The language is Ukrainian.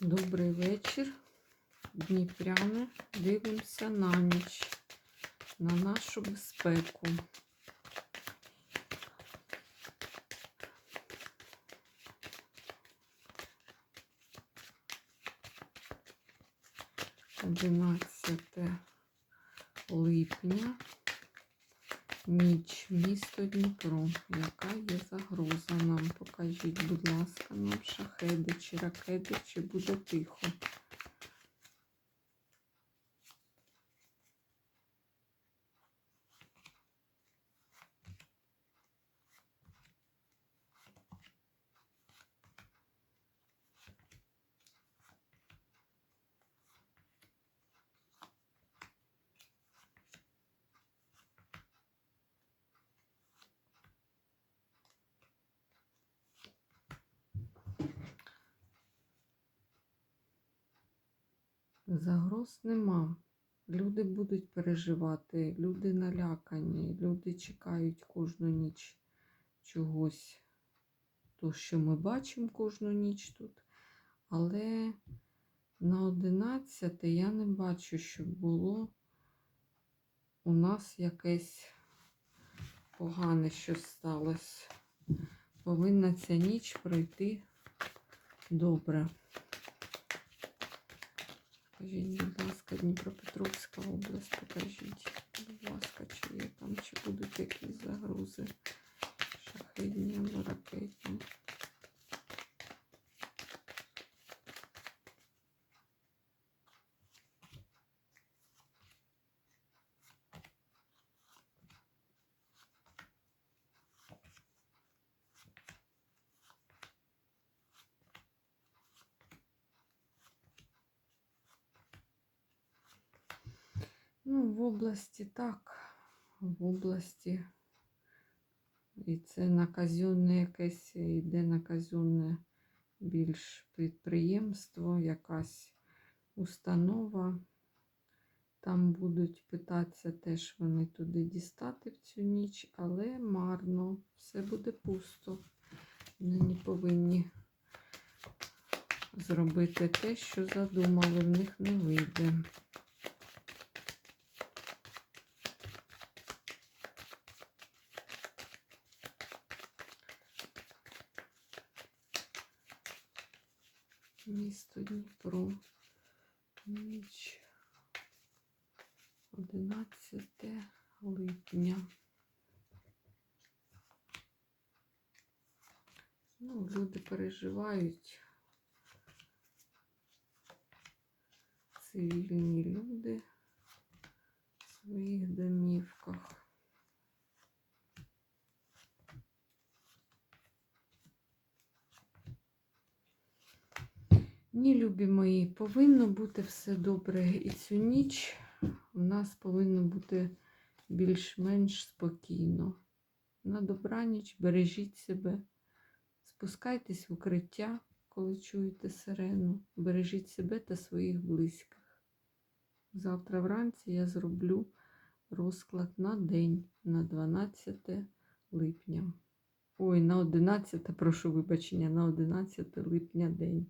Добрий вечір. Дніпряни. Дивимося на ніч, на нашу безпеку. Одинадцяте липня. Ніч, місто Дніпро. Яка є загроза нам? Покажіть, будь ласка, нам шахеди чи ракети, чи буде тихо. Загроз нема. Люди будуть переживати, люди налякані, люди чекають кожну ніч чогось. То, що ми бачимо кожну ніч тут. Але на 11 я не бачу, щоб було у нас якесь погане щось сталося. Повинна ця ніч пройти добре. Покажіть, будь ласка, Дніпропетровська область, покажіть, будь ласка, чи є там, чи будуть якісь загрози шахидні або ракетні. Ну, в області так, в області. І це на казенне якесь йде на казенне більш підприємство, якась установа. Там будуть питатися теж вони туди дістати в цю ніч, але марно, все буде пусто. Вони повинні зробити те, що задумали, в них не вийде. Місто Дніпро. Ніч 11 липня. Ну, люди переживають. Цивільні люди в своїх домівках. Ні, любі мої, повинно бути все добре. І цю ніч у нас повинно бути більш-менш спокійно. На добраніч бережіть себе, спускайтесь в укриття, коли чуєте сирену. Бережіть себе та своїх близьких. Завтра вранці я зроблю розклад на день, на 12 липня. Ой, на 11, прошу вибачення, на 11 липня день.